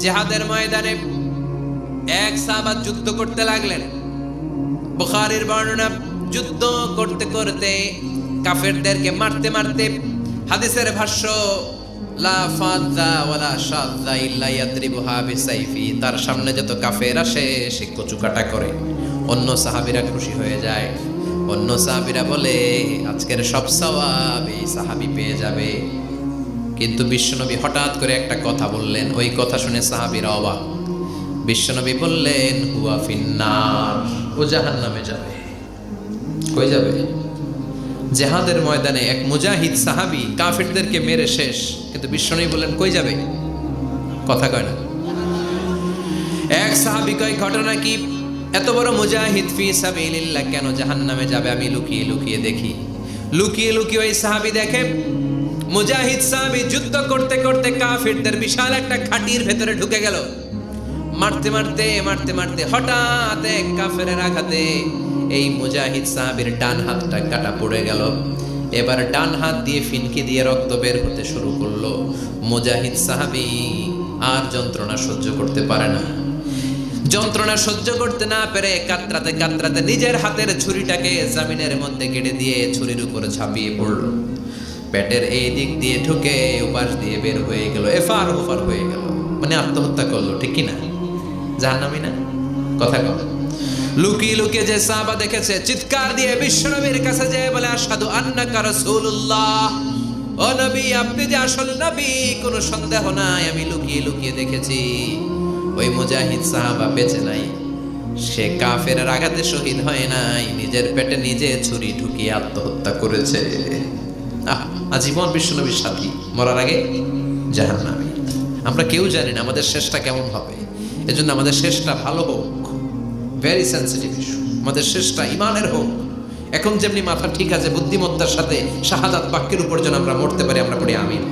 জেহাদের ময়দানে এক সাহাবাত যুদ্ধ করতে লাগলেন। বুখারীর বর্ণনা, যুদ্ধ করতে করতে কাফেরদেরকে মারতে মারতে হাদিসের ভাষ্য, লা ফাদ্দা ওয়ালা শাদ্দা ইল্লা ইয়াদরিবুহা বিসাইফি তার সামনে যত কাফের আসে, সে কচুকাটা করে। অন্য সাহাবীরা খুশি হয়ে যায়। অন্য সাহাবীরা বলে, আজকের সব সওয়াব এই সাহাবী পেয়ে যাবে। কিন্তু বিশ্বনবী হঠাৎ করে একটা কথা বললেন। ওই কথা শুনে সাহাবীরা অবাক। বিশ্বনবী বললেন, হুয়া ফিন্নার, ও জাহান নামে যাবে। কই যাবে? জেহাদের ময়দানে এক মুজাহিদ সাহাবি কাফিরদেরকে মেরে শেষ। কিন্তু বিশ্বনবী বললেন, কই যাবে? কথা কয় না। এক সাহাবি কয়, ঘটনা কি? এত বড় মুজাহিদ ফি সাবিলিল্লাহ কেন জাহান্নামে যাবে? আমি লুকিয়ে লুকিয়ে দেখি। লুকিয়ে লুকিয়ে ওই সাহাবি দেখে মুজাহিদ সাহাবি যুদ্ধ করতে করতে কাফিরদের বিশাল একটা ঘাটির ভেতরে ঢুকে গেল। মারতে মারতে মারতে মারতে হঠাৎ এক কাফেরের আঘাতে এই মুজাহিদ সাহাবির ডান হাতটা কাটা পড়ে গেল। এবার ডান হাত দিয়ে ফিনকি দিয়ে রক্ত বের হতে শুরু করল। মুজাহিদ সাহাবি আর যন্ত্রণা সহ্য করতে পারে না। যন্ত্রণা সহ্য করতে না পেরে কাতরাতে কাতরাতে নিজের হাতের ছুরিটাকে জামিনের মধ্যে কেটে দিয়ে ছুরির উপরে ঝাঁপিয়ে পড়ল। পেটের এই দিক দিয়ে ঢুকে উপাস দিয়ে বের হয়ে গেল, এফার ওফার হয়ে গেল। মানে আত্মহত্যা করল, ঠিক কি না? জাহান্নামি না? কথা কম লুকিয়ে লুকিয়ে যে সাহাবা দেখেছে, চিৎকার দিয়ে বিশ্বনবীর কাছে যেয়ে বলে আসাদু আন্নাকা রাসূলুল্লাহ। ও নবী, আপনি যে আসল নবী, কোনো সন্দেহ নাই, আমি লুকিয়ে লুকিয়ে দেখেছি। ওই মুজাহিদ সাহাবা বেঁচে নাই। সে কাফের আঘাতে শহীদ হয় নাই, নিজের পেটে নিজে ছুরি ঢুকিয়ে আত্মহত্যা করেছে। আজীবন বিশ্বনবীর সাথী, মরার আগে জাহান্নামী। আমরা কেউ জানি না আমাদের শেষটা কেমন হবে। এজন্য আমাদের শেষটা ভালো হোক ভেরি সেন্সিটিভ ইস্যু আমাদের শেষটা ইমানের হোক। এখন যেমনি মাথা ঠিক আছে, বুদ্ধিমত্তার সাথে শাহাদাত বাক্যের উপর যেন আমরা মরতে পারি, আমরা পড়ি আমিন।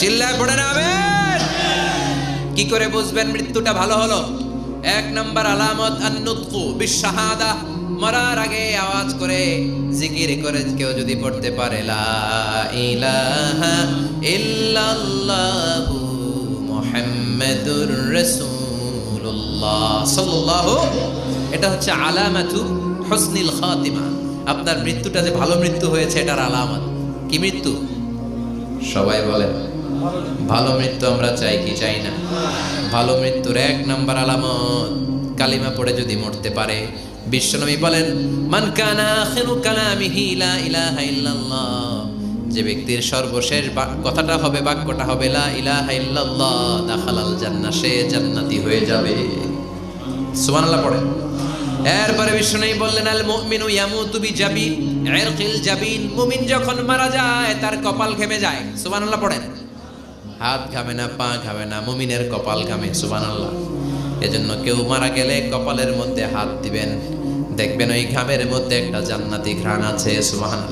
চিল্লায় পড়ে না কি করে বুঝবেন মৃত্যুটা ভালো হলো? এক নম্বর আলামত আন্নুতকু বিশাহাদা মরার আগে আওয়াজ করে জিকির করে কেউ যদি পড়তে পারে, লা এটা হচ্ছে আলামাতু হুসনিল খাতিমা। আপনার মৃত্যুটা যে ভালো মৃত্যু হয়েছে, এটার আলামত। কি মৃত্যু? সবাই বলেন, ভালো মৃত্যু আমরা চাই কি চাই না? ভালো মৃত্যুর এক নাম্বার আলামত, কালিমা পড়ে যদি মরতে পারে বিশ্বনবী বলেন, মান কানা আখিরু কালামিহি লা ইলাহা ইল্লাল্লাহ। যে ব্যক্তির সর্বশেষ কথাটা হবে, বাক্যটা হবে, লা ইলাহা ইল্লাল্লাহ। দাখালাল জান্নাহ, সে জান্নাতি হয়ে যাবে। সুবহানাল্লাহ পড়েন এরপরে বিষ্ণু বললেন, আল মুমিনু ইয়ামুতু বিজাবিন ইরকিল জাবিন। মুমিন যখন মারা যায়, তার কপাল ঘেমে যায়। সুবহানাল্লাহ পড়েন। হাত ঘামে না, পা ঘামে না, মুমিনের কপাল ঘামে। সুবহানাল্লাহ। এজন্য কেউ মারা গেলে কপালের মধ্যে হাত দিবেন। দেখবেন ওই ঘামের মধ্যে একটা জান্নাতি ঘ্রাণ আছে সুহান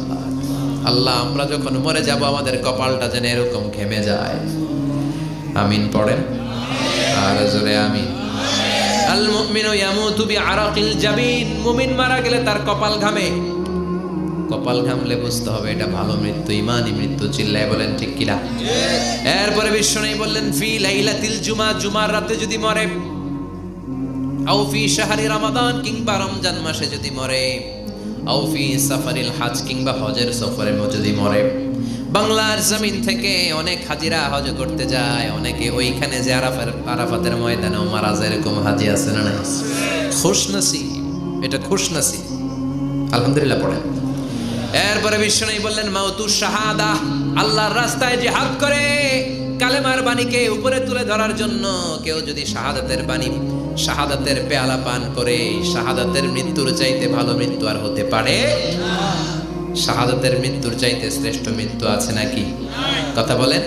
আল্লাহ, আমরা যখন মরে যাব, আমাদের কপালটা যেন এরকম ঘেমে যায়। আমিন পড়েন? আর জোরে মুমিন মারা গেলে তার কপাল ঘামে। কপাল ঘামলে বুঝতে হবে এটা ভালো মৃত্যু ইমানি মৃত্যু, চিল্লায় বলেন ঠিক এরপরে বিশ্বনবী বললেন, ফি জুমার রাতে যদি মরে আও ফি শাহরি রমাদান কিংবা রমজান মাসে যদি মরে, আও ফি সাফারিল হাজ কিংবা হজের সফরে যদি মরে। বাংলার জমিন থেকে অনেক হাজিরা হজ করতে যায়, অনেকে ওইখানে যে আরাফের আরাফাতের ময়দানেও মারা যায়, এরকম হাজি আছে না নাই? খুশ নসিব, এটা খুশ নসিব। আলহামদুলিল্লাহ পড়েন। এরপরে বিশ্বনবী বললেন, মাউতু শাহাদা, আল্লাহর রাস্তায় যে জিহাদ করে, কালেমার বাণীকে উপরে তুলে ধরার জন্য কেউ যদি শাহাদাতের বাণী শাহাদাতের পেয়ালা পান করে, শাহাদাতের মৃত্যুর চাইতে ভালো মৃত্যু আর হতে পারে? শাহাদাতের মৃত্যুর চাইতে শ্রেষ্ঠ মৃত্যু আছে নাকি? কথা বলেন,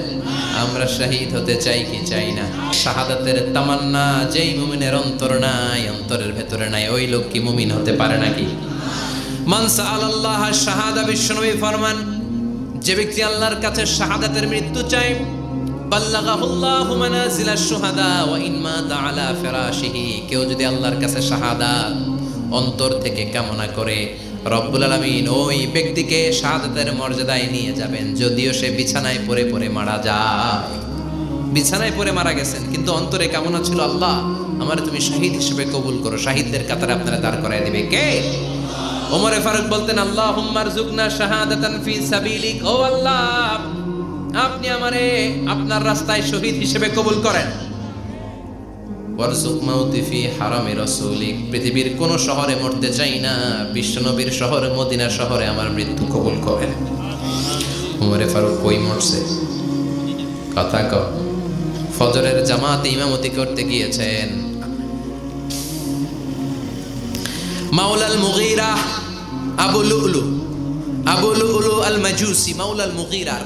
আমরা শহীদ হতে চাই কি চাই না? শাহাদাতের তামান্না, যেই মুমিনের অন্তর নাই, অন্তরের ভেতরে নাই, ওই লোক কি মুমিন হতে পারে নাকি? মানসা আল্লাহ শাহাদা বিশ্বনবী ফরমান, যে ব্যক্তি আল্লাহর কাছে শাহাদাতের মৃত্যু চায় বাল্লাগাহুল্লাহু মানাজিলা শুহাদা ওয়া ইন মাতা আলা ফিরাশিহি, কেউ যদি আল্লাহর কাছে শাহাদাত অন্তর থেকে কামনা করে, রব্বুল আলামিন ওই ব্যক্তিকে শাহাদাতের মর্যাদায় নিয়ে যাবেন। যদিও সে বিছানায় পড়ে পড়ে মারা যায়। বিছানায় পড়ে মারা গেছেন, কিন্তু অন্তরে কামনা ছিল, আল্লাহ, আমার তুমি শাহিদ হিসেবে কবুল করো। শাহিদদের কাতারে আপনারা দাঁড় করায় দিবে। কে? ওমরে ফারুক বলতেন আল্লাহ হুম্মার জুগনা শাহাদাতান ফি সাবিলিক। ও আল্লাহ আপনি আমারে আপনার রাস্তায় শহীদ হিসেবে কবুল করেন। পৃথিবীর কোন শহরে মরতে চাই না, বিশ্বনবীর শহরে, মদিনা শহরে আমার মৃত্যু কবুল করেন। উমরে ফারুক কই মরছে? কথা ক ফজরের জামাতে ইমামতি করতে গিয়েছেন। মাওলাল মুগীরা আবু লুলু আবু লুলু আল মাজুসি মাওলাল মুগীরার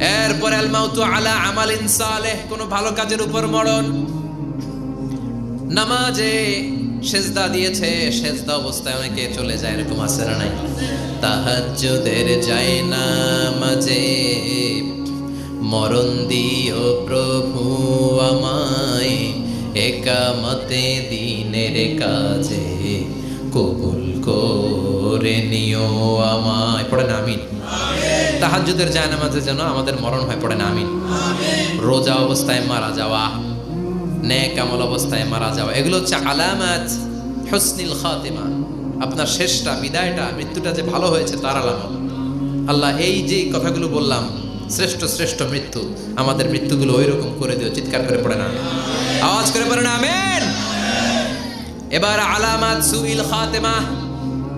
এরপর আল মাউতু আলা আমালিন সালেহ, কোনো ভালো কাজের উপর মরণ। নামাজে সেজদা দিয়েছে, সেজদা অবস্থায় অনেকে চলে যায়, এরকম আছে না নাই? তাহাজ্জুদের যায় না মাঝে মরণ দিও প্রভু আমায়, একামতে দিনের কাজে কবুল করে নিও আমায়। পড়ে না, আমিন। তাহাজ্জুদের যায় নামাজে যেন আমাদের মরণ হয় পড়ে না আমিন। রোজা অবস্থায় মারা যাওয়া ন্যাক আমল অবস্থায় মারা যাওয়া এগুলো হচ্ছে আলামাত হসনিল খাতিমা। আপনার শেষটা বিদায়টা মৃত্যুটা যে ভালো হয়েছে তার আলামত। আল্লাহ এই যে কথাগুলো বললাম শ্রেষ্ঠ শ্রেষ্ঠ মৃত্যু আমাদের মৃত্যুগুলো ওই রকম করে দিও চিৎকার করে পড়ে না আওয়াজ করে পড়ে না আমেন। এবার আলামাত সুইল খাতেমা